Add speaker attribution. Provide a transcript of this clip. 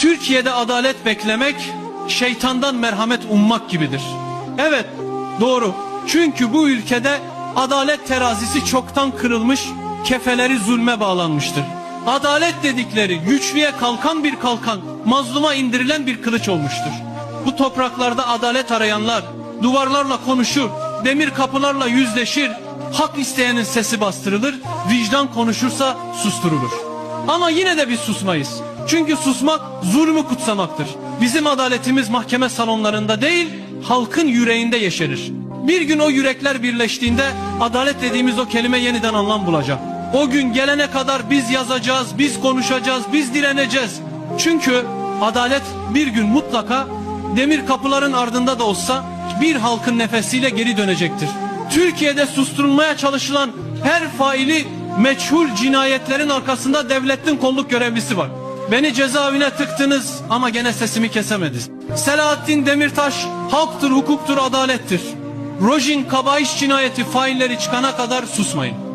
Speaker 1: Türkiye'de adalet beklemek, şeytandan merhamet ummak gibidir. Evet, doğru. Çünkü bu ülkede adalet terazisi çoktan kırılmış, kefeleri zulme bağlanmıştır. Adalet dedikleri güçlüye kalkan bir kalkan, mazluma indirilen bir kılıç olmuştur. Bu topraklarda adalet arayanlar duvarlarla konuşur, demir kapılarla yüzleşir, hak isteyenin sesi bastırılır, vicdan konuşursa susturulur. Ama yine de biz susmayız. Çünkü susmak zulmü kutsamaktır. Bizim adaletimiz mahkeme salonlarında değil, halkın yüreğinde yeşerir. Bir gün o yürekler birleştiğinde adalet dediğimiz o kelime yeniden anlam bulacak. O gün gelene kadar biz yazacağız, biz konuşacağız, biz direneceğiz. Çünkü adalet bir gün mutlaka demir kapıların ardında da olsa bir halkın nefesiyle geri dönecektir. Türkiye'de susturulmaya çalışılan her faili meçhul cinayetlerin arkasında devletin kolluk görevlisi var. Beni cezaevine tıktınız ama gene sesimi kesemediniz. Selahattin Demirtaş haktır, hukuktur, adalettir. Rojin Kabayiş cinayeti failleri çıkana kadar susmayın.